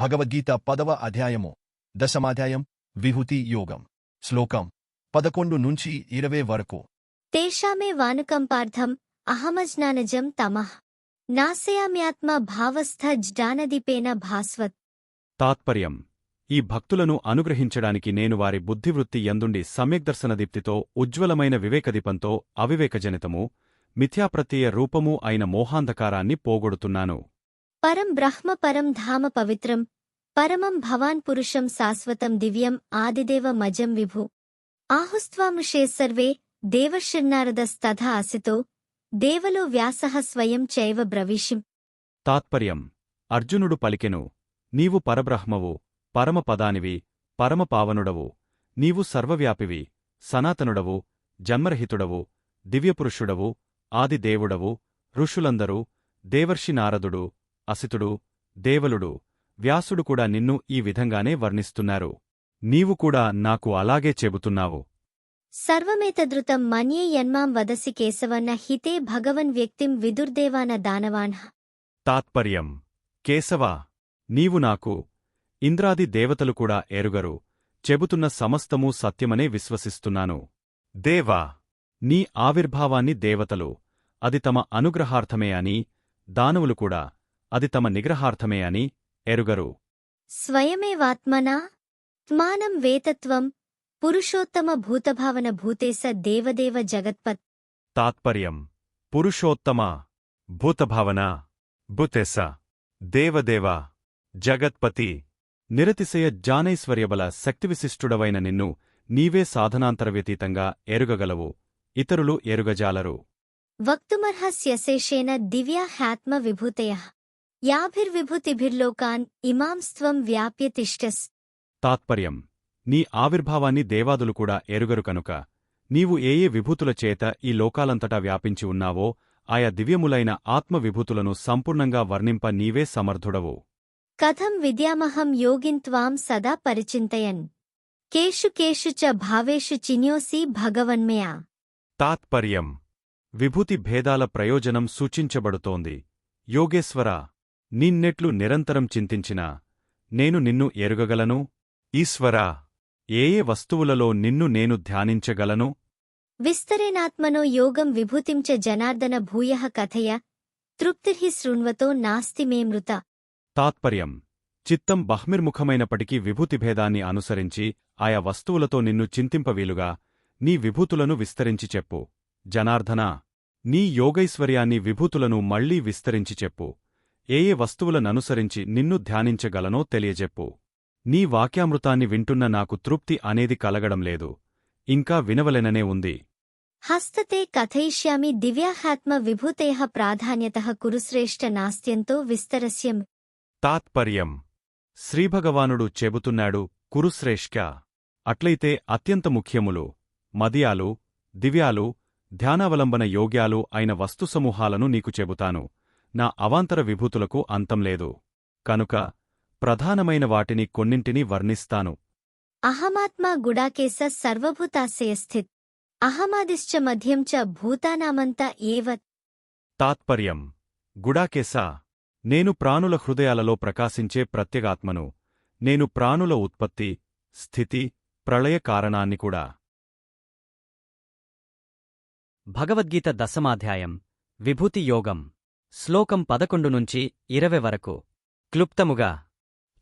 భగవద్గీత పదవ అధ్యాయము దశమాధ్యాయం విభూతి యోగం శ్లోకం పదకొండు నుంచి ఇరవై వరకు. తేషామే వానుకంపార్థం అహమజ్ఞానజం తమః. నాశయామ్యాత్మ భావస్థ జ్ఞానదీపేన భాస్వత్. తాత్పర్యం. ఈ భక్తులను అనుగ్రహించడానికి నేను వారి బుద్ధివృత్తి యందుండి సమ్యగ్దర్శనదీప్తితో ఉజ్వలమైన వివేకదీపంతో అవివేకజనితము మిథ్యాప్రత్యయ రూపమూ అయిన మోహాంధకారాన్ని పోగొడుతున్నాను. పరం బ్రహ్మ పరం ధామ పవిత్రం పరమం భవాన్ పురుషం శాశ్వతం దివ్యం ఆదిదేవ మజం విభు. ఆహుస్వాముషే సర్వే దేవర్షిర్నారదస్తథా అసితో దేవలో వ్యాసః స్వయం చైవ బ్రవీషిం తాత్పర్యం అర్జునుడు పలికెను నీవు పరబ్రహ్మవు పరమపదానివి పరమపావనుడవు నీవు సర్వవ్యాపివి సనాతనుడవు జన్మరహితుడవు దివ్యపురుషుడవు ఆదిదేవుడవు ఋషులందరూ దేవర్షి నారదుడు అసితుడు దేవలుడు వ్యాసుడు కూడా నిన్ను ఈ విధంగానే వర్ణిస్తున్నారు. నీవు కూడా నాకు అలాగే చెబుతున్నావు. సర్వమేతదృతం మన్యే యన్మాం వదసి కేశవన్న హితే భగవన్ వ్యక్తిం విదుర్దేవాన దానవాన్హ తాత్పర్యం. కేశవా నీవు నాకు ఇంద్రాది దేవతలు కూడా ఎరుగరు చెబుతున్న సమస్తమూ సత్యమనే విశ్వసిస్తున్నాను. దేవా నీ ఆవిర్భావాన్ని దేవతలు అది తమ అనుగ్రహార్థమే అని దానవులు కూడా అది తమ నిగ్రహార్థమే అని ఎరుగరు. స్వయమేవాత్మనా? త్మానం వేతత్వం పురుషోత్తమ భూతభావన భూతేస దేవదేవ జగత్పత్. తాత్పర్యం పురుషోత్తమ భూతభావన భూతెస దేవదేవ జగత్పతి. నిరతిశయ జానైశ్వర్యబల శక్తివిశిష్టుడవైన నిన్ను నీవే సాధనాంతరవ్యతీతంగా ఎరుగగలవు ఇతరులు ఎరుగజాలరు. వక్తుమర్హస్యశేషేన దివ్యా హ్యాత్మ విభూతయ యాభిర్విభూతిభిర్లోకాన్ ఇమాం స్త్వం వ్యాప్య తిష్టస్ తాత్పర్యం. నీ ఆవిర్భావాన్ని దేవాదులు కూడా ఎరుగరు కనుక. నీవు ఏ ఏ విభూతుల చేత ఈ లోకాలంతటా వ్యాపించి ఉన్నావో ఆయా దివ్యములైన ఆత్మ విభూతులను సంపూర్ణంగా వర్ణింప నీవే సమర్థుడవు. కథం విద్యామహం యోగిన్త్వాం సదా పరిచింతయన్. కేషు కేషు చ భావేషు చిన్యోసి భగవన్మయా. తాత్పర్యం. విభూతి భేదాల ప్రయోజనం సూచించబడుతోంది. యోగేశ్వర నిన్నెట్లు నిరంతరం చింతించినా నేను నిన్ను ఎరుగగలను? ఈశ్వరా ఏ ఏ వస్తువులలో నిన్ను నేను ధ్యానించగలను? విస్తరేణాత్మనో యోగం విభూతిం చ జనార్దన భూయః కథయ తృప్తిర్హి శృణ్వతో నాస్తి మే మృత. తాత్పర్యం చిత్తం బహ్మిర్ముఖమైనప్పటికీ విభూతిభేదాన్ని అనుసరించి ఆయా వస్తువులతో నిన్ను చింతింపవీలుగా నీ విభూతులను విస్తరించి చెప్పు. జనార్దనా నీ యోగైశ్వర్యాన్ని విభూతులను మళ్ళీ విస్తరించి చెప్పు. ఏ ఏ వస్తువులననుసరించి నిన్ను ధ్యానించగలనో తెలియజెప్పు. నీ వాక్యామృతాన్ని వింటున్న నాకు తృప్తి అనేది కలగడం లేదు. ఇంకా వినవలెననే ఉంది. హస్తతే కథయిష్యామి దివ్యాహాత్మ విభూతయ ప్రాధాన్యత కురుశ్రేష్ఠ నాస్త్యంతో విస్తరస్యం. తాత్పర్యం. శ్రీభగవానుడు చెబుతున్నాడు కురుశ్రేష్ఠ. అట్లయితే అత్యంత ముఖ్యములు మదియాలు దివ్యాలు ధ్యానావలంబన యోగ్యాలు అయిన వస్తుసమూహాలను నీకు చెబుతాను. నా అవాంతర విభూతులకు అంతం లేదు. కనుక ప్రధానమైన వాటిని కొన్నింటిని వర్ణిస్తాను. అహమాత్మా గుడాకేశ సర్వభూతాశయస్థిత్ అహమాదిశ్చ మధ్యం చ భూతానామంత ఏవ. తాత్పర్యం. గుడాకేశా నేను ప్రాణుల హృదయాలలో ప్రకాశించే ప్రత్యేగాత్మను. నేను ప్రాణుల ఉత్పత్తి స్థితి ప్రళయ కారణాన్ని కూడా. భగవద్గీత దశమాధ్యాయం. విభూతి యోగం. శ్లోకం పదకొండు నుంచి ఇరవై వరకు. క్లుప్తముగా.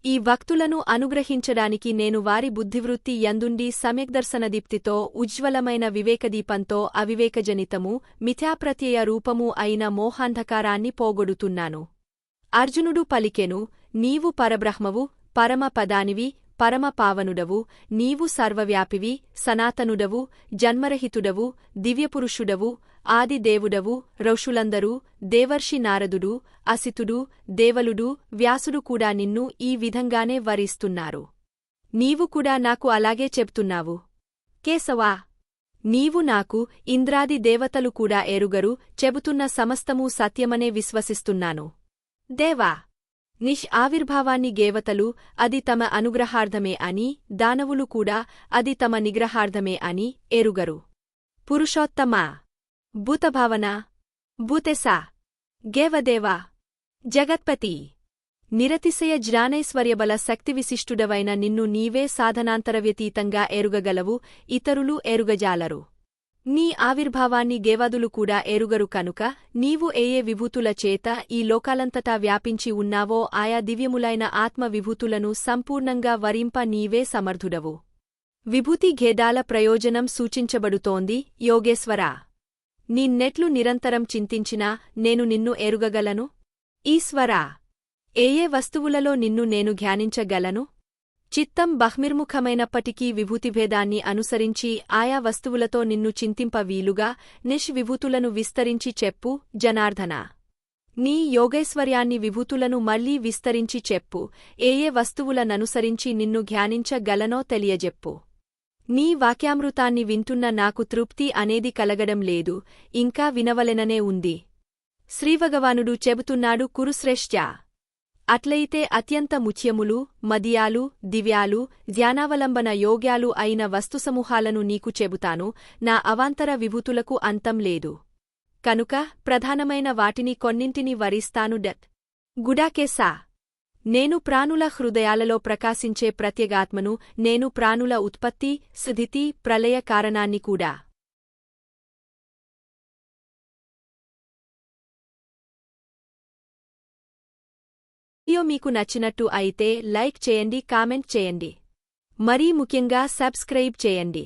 ఈ భక్తులను అనుగ్రహించడానికి నేను వారి బుద్ధివృత్తి యందుండి సమ్యగ్దర్శనదీప్తితో ఉజ్వలమైన వివేకదీపంతో అవివేకజనితము మిథ్యాప్రత్యయ రూపము అయిన మోహాంధకారాన్ని పోగొడుతున్నాను. అర్జునుడు పలికెను నీవు పరబ్రహ్మవు పరమ పరమపావనుడవు పరమ పావనుడవు నీవు సర్వవ్యాపివి సనాతనుడవు జన్మరహితుడవు దివ్యపురుషుడవు ఆది దేవుడవు రౌషులందరూ దేవర్షి నారదుడు అసితుడు దేవలుడు వ్యాసుడు కూడా నిన్ను ఈ విధంగానే వరిస్తున్నారు. నీవు కూడా నాకు అలాగే చెప్తున్నావు. కేశవా! నీవు నాకు ఇంద్రాది దేవతలు కూడా ఎరుగరు చెబుతున్న సమస్తమూ సత్యమనే విశ్వసిస్తున్నాను. దేవా! నిష్ ఆవిర్భావాన్ని గేవతలు అది తమ అనుగ్రహార్థమే అని దానవులు కూడా అది తమ నిగ్రహార్థమే అని ఎరుగరు. పురుషోత్తమా! భూతభావన? భూతెసా గేవదేవా? జగత్పతి? నిరతిశయ జ్ఞానైశ్వర్యబల శక్తివిశిష్టుడవైన నిన్ను నీవే సాధనాంతరవ్యతీతంగా ఎరుగగలవు ఇతరులు ఎరుగజాలరు. నీ ఆవిర్భావాన్ని గేవదులు కూడా ఎరుగరు కనుక నీవు ఏయే విభూతుల చేత ఈ లోకాలంతటా వ్యాపించి ఉన్నావో ఆయా దివ్యములైన ఆత్మ విభూతులను సంపూర్ణంగా వరింప నీవే సమర్థుడవు. విభూతి ఘేదాల ప్రయోజనం సూచించబడుతోంది యోగేశ్వరా! నిన్నెట్లు నిరంతరం చింతించినా నేను నిన్ను ఎరుగగలను? ఈశ్వరా ఏయే వస్తువులలో నిన్ను నేను ధ్యానించగలను? చిత్తం బహ్మిర్ముఖమైనప్పటికీ విభూతిభేదాన్ని అనుసరించి ఆయా వస్తువులతో నిన్ను చింతింప వీలుగా నిష్విభూతులను విస్తరించి చెప్పు జనార్దన. నీ యోగైశ్వర్యాన్ని విభూతులను మళ్ళీ విస్తరించి చెప్పు ఏయే వస్తువులననుసరించి నిన్ను ధ్యానించగలనో తెలియజెప్పు. నీ వాక్యామృతాన్ని వింటున్న నాకు తృప్తి అనేది కలగడం లేదు ఇంకా వినవలెననే ఉంది. శ్రీభగవానుడు చెబుతున్నాడు కురుశ్రేష్ఠ్యా అట్లయితే అత్యంత ముఖ్యములు మదియాలు దివ్యాలు ధ్యానావలంబన యోగ్యాలు అయిన వస్తుసమూహాలను నీకు చెబుతాను నా అవాంతర విభూతులకు అంతం లేదు. కనుక ప్రధానమైన వాటిని కొన్నింటిని వరిస్తాను డట్ గుడాకేసా నేను ప్రాణుల హృదయాలలో ప్రకాశించే ప్రత్యేగాత్మను నేను ప్రాణుల ఉత్పత్తి స్థితి ప్రళయ కారణాన్ని కూడా. వీడియో మీకు నచ్చినట్టు అయితే లైక్ చేయండి కామెంట్ చేయండి. మరీ ముఖ్యంగా సబ్స్క్రైబ్ చేయండి.